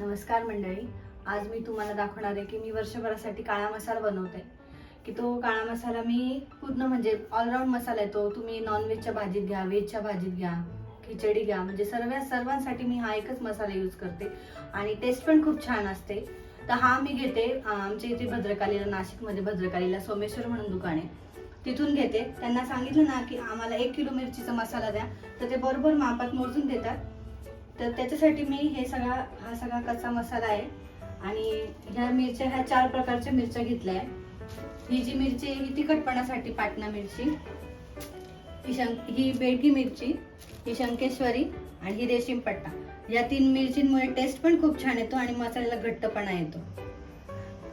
नमस्कार मंडळी. आज मी तुम्हाला दाखवणार आहे की मी वर्षभरासाठी काळा मसाला बनवते. की तो काळा मसाला मी पूर्ण म्हणजे ऑलराऊंड मसाला आहे तो तुम्ही नॉनव्हेजच्या भाजीत घ्या व्हेजच्या भाजीत घ्या खिचडी घ्या. म्हणजे सर्व सर्वांसाठी मी हा एकच मसाला यूज करते. आणि टेस्ट पण खूप छान असते. तर हा मी घेते आमच्या इथे भद्रकालीला नाशिकमध्ये भद्रकालीला सोमेश्वर म्हणून दुकान आहे. तिथून घेते. त्यांना सांगितलं ना की आम्हाला एक किलो मिरचीचा मसाला द्या. तर ते बरोबर मापात मोजून देतात. तर त्याच्यासाठी मी हे सगळा हा सगळा कच्चा मसाला आहे. आणि ह्या मिरच्या ह्या चार प्रकारच्या मिरच्या घेतल्या आहे ही जी मिरची आहे ही तिखटपणासाठी पाटणा मिरची ही शंक ही बेडकी मिरची ही शंकेश्वरी आणि ही रेशीम पट्टा. या तीन मिरचींमुळे टेस्ट पण खूप छान येतो आणि मसाल्याला घट्टपणा येतो.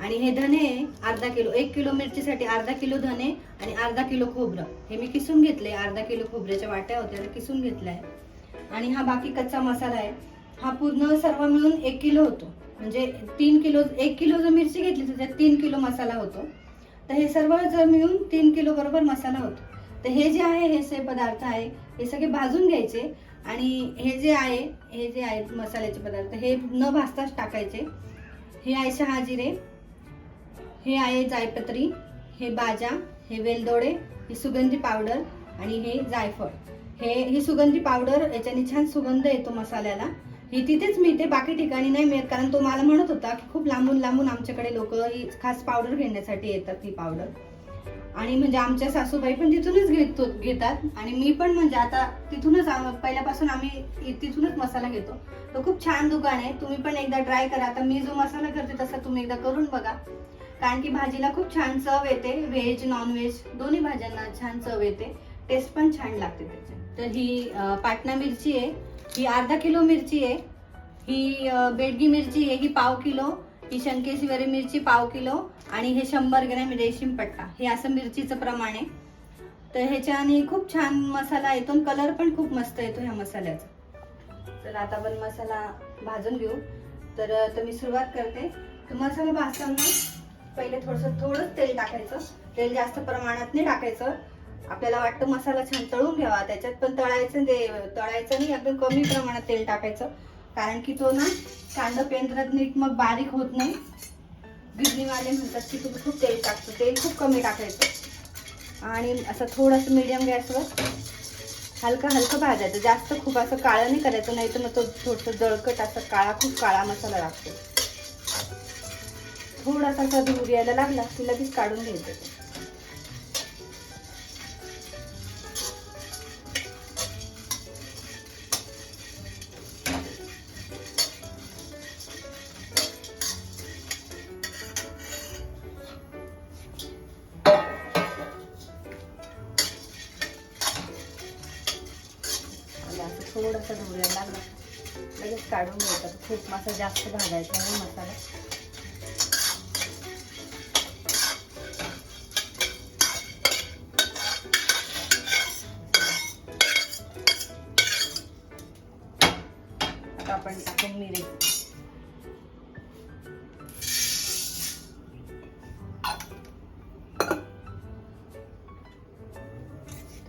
आणि हे धने अर्धा किलो. एक किलो मिरचीसाठी अर्धा किलो धने आणि अर्धा किलो खोबरं. हे मी किसून घेतले अर्धा किलो खोबऱ्याच्या वाट्या होत्या किसून घेतल्या. आहे आणि हा बाकी कच्चा मसाला आहे. हा पूर्ण सर्व मिळून एक किलो होतो. म्हणजे तीन किलो एक किलो जर मिरची घेतली तर त्यात तीन किलो मसाला होतो. तर हे सर्व जर मिळून तीन किलो बरोबर मसाला होतो. तर हे जे आहे हे से पदार्थ आहे हे सगळे भाजून घ्यायचे. आणि हे जे आहे हे जे आहेत मसाल्याचे पदार्थ हे न भाजताच टाकायचे. हे आहे शहाजिरे हे आहे जायपत्री हे बाजा हे वेलदोडे ही सुगंधी पावडर आणि हे जायफळ. हे ही सुगंधी पावडर याच्याने छान सुगंध येतो मसाल्याला. ही तिथेच मिळते बाकी ठिकाणी नाही मिळत कारण तो मला म्हणत होता की खूप लांबून लांबून आमच्याकडे लोक ही खास पावडर घेण्यासाठी येतात ही पावडर आणि म्हणजे आमच्या सासूबाई पण तिथूनच घेतो घेतात. आणि मी पण म्हणजे आता तिथूनच पहिल्यापासून आम्ही तिथूनच मसाला घेतो. तो खूप छान दुकान आहे तुम्ही पण एकदा ट्राय करा. आता मी जो मसाला करते तसा तुम्ही एकदा करून बघा. कारण की भाजीला खूप छान चव येते व्हेज नॉन व्हेज दोन्ही भाज्यांना छान चव येते. टेस्ट पण छान लागते त्याची. तर ही पाटणा मिरची आहे ही अर्धा किलो मिरची आहे ही बेडगी मिरची आहे ही पाव किलो ही शंकेश्वरी मिरची पाव किलो आणि हे शंभर ग्रॅम रेशीम पट्टा हे असं मिरचीचं प्रमाण आहे. तर ह्याच्याने खूप छान मसाला येतो कलर पण खूप मस्त येतो ह्या मसाल्याचा. तर आता आपण मसाला भाजून घेऊ. तर तर मी सुरुवात करते. तर मसाला भाजताना पहिले थोडंसं थोडंच तेल टाकायचं. तेल जास्त प्रमाणात नाही टाकायचं. आपल्याला वाटतं मसाला छान तळून घ्यावा त्याच्यात पण तळायचं ते तळायचं नाही एकदम कमी प्रमाणात तेल टाकायचं. कारण की तो ना कांदा पेंद्रात नीट मग बारीक होत नाही. गिरणीवाले म्हणतात की तुम्ही खूप तेल टाकतो तेल खूप कमी टाकायचं. आणि असं थोडंसं मिडियम गॅसवर हलका हलकं भाजायचं. जास्त खूप असं काळं नाही करायचं नाही तर मग तो थोडंसं जळकट असं काळा खूप काळा मसाला लागतो. थोडासा असा धूर यायला लागला की लगेच काढून घ्यायचं. थोडासा धूर लागला लगेच काढून घ्यायचा खूप मसाला जास्त भाजायचा नाही मसाला. आता आपण टाकून मिरे.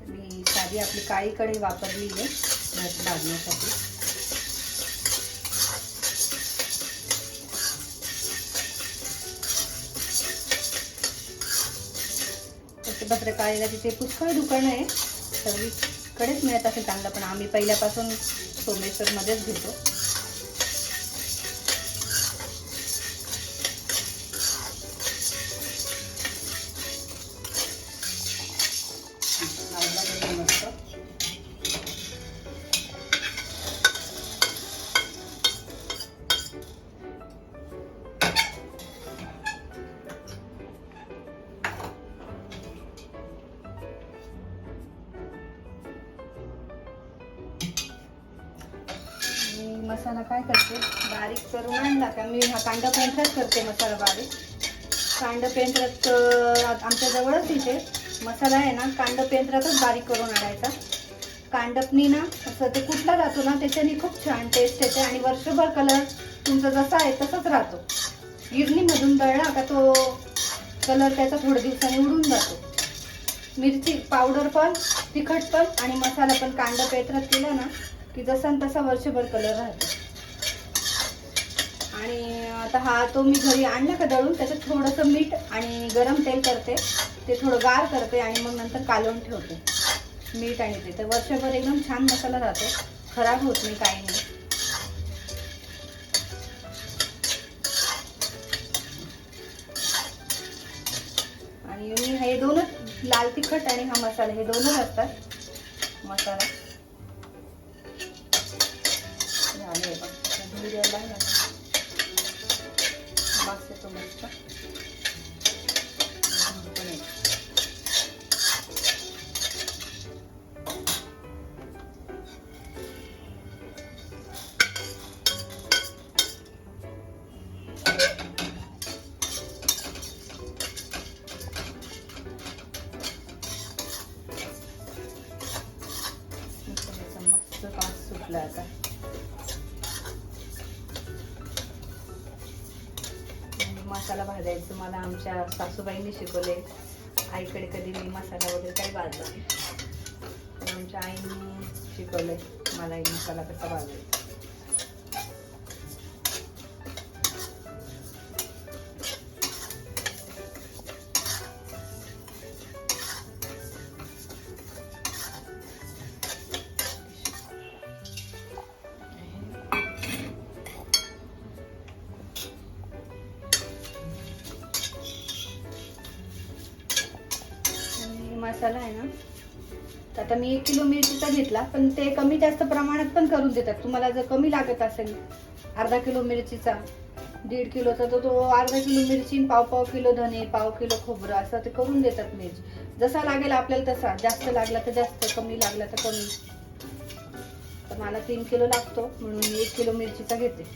मी साधी आपली काळी कढई वापरली आहे. भात भाजण्यासाठी तसे तिथे पुष्कळ दुकानं आहे. सर्वीकडेच मिळत असेल चांगलं पण आम्ही पहिल्यापासून सोमेश्वरमध्येच घेतो. मसाला काय करते? बारीक करून आणला का? मी हा कांदा पेंटरात करते मसाला बारीक. कांदा पेंटरात आमच्याजवळच इथे मसाला आहे ना कांदा पेंटरातच बारीक करून आणायचा. कांडपनी ना असं ते कुठला जातो ना त्याच्याने खूप छान टेस्ट येते आणि वर्षभर कलर तुमचा जसा आहे तसाच राहतो. गिरणीमधून दळला का तो कलर त्याचा थोड्या दिवसांनी उडून जातो. मिरची पावडर पण तिखट पण आणि मसाला पण कांदा पेंटरात केला ना की जसा न तसा वर्षभर कलर राहतो. आणि आता हा तो मी घरी आणला का दळून त्याच्यात थोडंसं मीठ आणि गरम तेल करते. ते थोडं गार करते आणि मग नंतर कालवून ठेवते. मीठ आणि ते. तर वर्षभर एकदम छान मसाला राहतो. खराब होत नाही काही नाही. आणि मी हे दोनच लाल तिखट आणि हा मसाला हे दोनच असतात मसाला. झाले बघ धुई द्यायला लागला आता. वास येतो मस्त धूर पण येतो. मसाल्याचा मस्त वास सुटला आता मसाला भाजायचं. मला आमच्या सासूबाईंनी शिकवले. आईकडे कधी मी मसाला वगैरे काही भाजला आमच्या आईने शिकवलं मला एक मसाला कसा भाजायचा. मसाला आहे ना आता मी एक किलो मिरचीचा घेतला पण ते कमी जास्त प्रमाणात पण करून देतात. तुम्हाला जर कमी लागत असेल अर्धा किलो मिरचीचा दीड किलोचा तर तो अर्धा किलो मिरची पाव पाव किलो धने पाव किलो खोबरं असं ते करून देतात मिरची. जसा लागेल आपल्याला तसा जास्त लागला तर जास्त कमी लागला तर कमी. तर मला तीन किलो लागतो म्हणून मी एक किलो मिरचीचा घेते.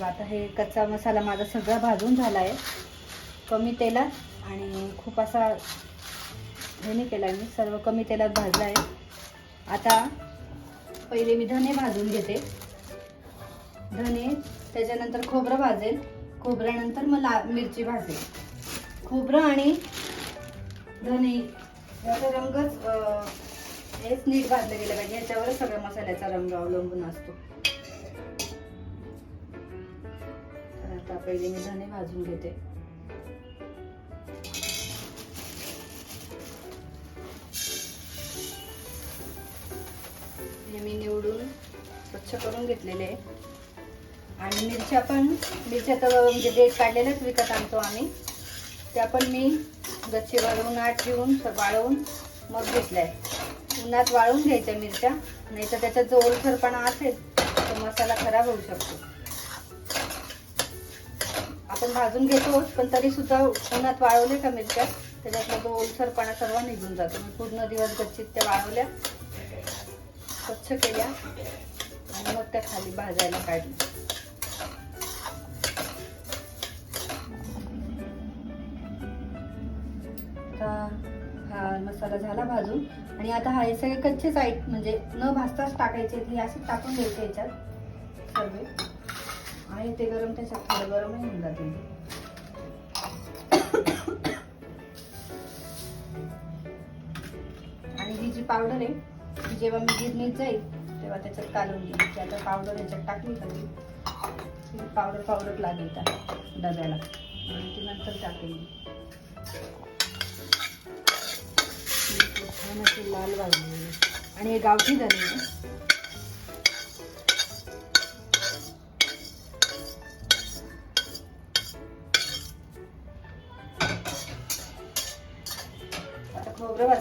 बघा आता हे कच्चा मसाला माझा सगळा भाजून झाला आहे कमी तेलात आणि खूप असा हे नाही केला मी सर्व कमी तेलात भाजला आहे आता पहिले मी धने भाजून घेते. धने त्याच्यानंतर खोबरं भाजेल. खोबऱ्यानंतर मग ला मिरची भाजेल. खोबरं आणि धने याचा रंगच हेच नीट भाजलं गेलं पाहिजे. याच्यावरच सगळ्या मसाल्याचा रंग अवलंबून असतो. आता पहिले मी धणे भाजून घेते. हे मी निवडून स्वच्छ करून घेतलेले आणि मिरच्या पण मिरच्या तर म्हणजे डेट काढलेल्याच विकत आणतो आम्ही त्या पण मी गच्चीवर उन्हात ठेवून वाळवून मग घेतल्या आहे उन्हात वाळवून घ्यायच्या मिरच्या नाही तर त्याचा जो ओलसरपणा असेल तर मसाला खराब होऊ शकतो. आपण भाजून घेतो पण तरी सुद्धा उन्हात वाळवले का मिरच्या त्याच्यातला तो ओलसरपणा सर्व निघून जातो. मी पूर्ण दिवस गच्चीत त्या वाळवल्या स्वच्छ केल्या आणि मग त्या खाली भाजायला काढल्या हा मसाला झाला भाजून आणि आता हा हे सगळे कच्चेच आहेत म्हणजे न भाजताच टाकायचे असे टाकून द्यायचे याच्यात सर्व. आणि ते गरम त्याच्यात थोडं गरम होऊन जातील आणि ही जी पावडर आहे ती जेव्हा मी गिरणीत जाईल तेव्हा त्याच्यात कालवून घेईल. की आता पावडर याच्यात टाकली का ती पावडर पावडर लागेल त्या डब्याला. आणि ती नंतर टाकेल मी. ती छान अशी लाल भाजली आणि हे गावठी धने.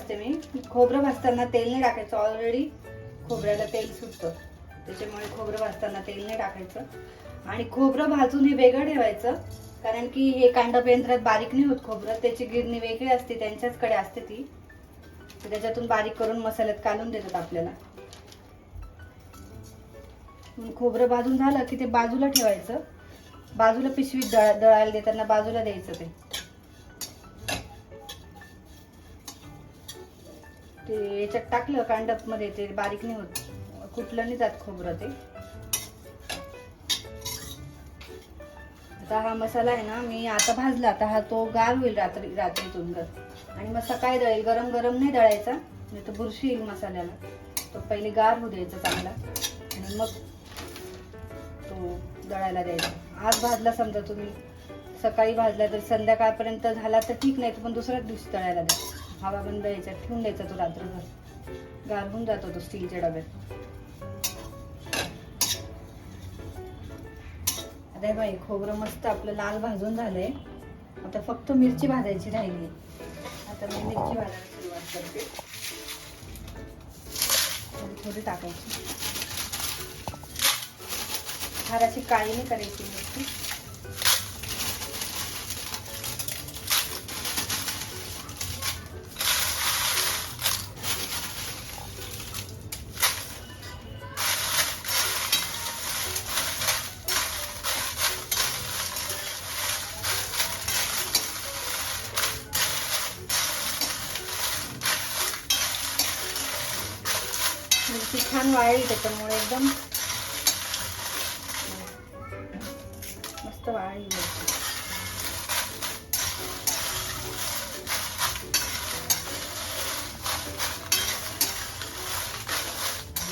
भाजते मी. खोबरं भाजताना तेल नाही टाकायचं. ऑलरेडी खोबऱ्याला तेल सुटतं. त्याच्यामुळे खोबरं भाजताना तेल नाही टाकायचं. आणि खोबरं भाजून हे वेगळं ठेवायचं. कारण की हे कांडप यंत्रात बारीक नाही होत खोबरं. त्याची गिरणी वेगळी असते. त्यांच्याचकडे असते ती. त्याच्यातून बारीक करून मसाल्यात काढून देतात आपल्याला. खोबरं भाजून झालं की ते बाजूला ठेवायचं. बाजूला पिशवीत दळ दळायला देताना बाजूला द्यायचं ते. ते याच्यात टाकलं कांडपमध्ये ते बारीक नाही होत. कुठलं नाही जात खोबरं ते. आता हा मसाला आहे ना मी आता भाजला आता हा तो गार होईल रात्री रात्रीतून गर आणि मग सकाळी दळेल गरम गरम नाही दळायचा नाही तर बुरशी येईल मसाल्याला. तो पहिले गार होऊ द्यायचा चांगला. आणि मग तो दळायला द्यायचा. आज भाजला समजा तुम्ही. सकाळी भाजला तर संध्याकाळपर्यंत झाला तर ठीक नाही तर पण दुसऱ्याच दिवशी तळायला द्या. हवा बंद यायचा ठेवून द्यायचा तो रात्रभर. गार होऊन जातो तो स्टीलच्या डब्यात. आता बाई खोबरं मस्त आपलं लाल भाजून झालंय. आता फक्त मिरची भाजायची राहिली. आता मी मिरची भाजायला सुरुवात करते. थोडी थोडी टाकायची. फार अशी काळी नाही करायची मिरची मिरची छान वाळली त्याच्यामुळे एकदम. मस्त वाळली.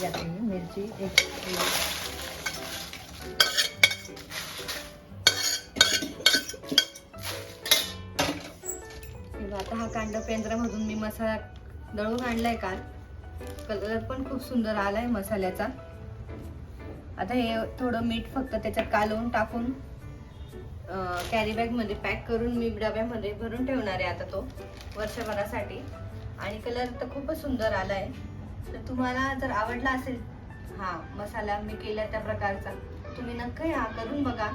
मिरची मिरची एक आता हा कांदा पेंद्रामधून मी मसाला दळून आणलाय काल. कलर पण खूप सुंदर आलाय मसाल्याचा. आता हे थोडं मीठ फक्त त्याच्यात कालवून टाकून कॅरी बॅगमध्ये पॅक करून मी डब्यामध्ये भरून ठेवणार आहे आता तो वर्षभरासाठी. आणि कलर तर खूपच सुंदर आलाय. तर तुम्हाला जर आवडला असेल हा मसाला मी केला त्या प्रकारचा तुम्ही नक्की हा करून बघा.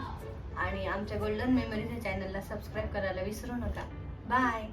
आणि आमच्या गोल्डन मेमरीज चॅनलला सबस्क्राईब करायला विसरू नका. बाय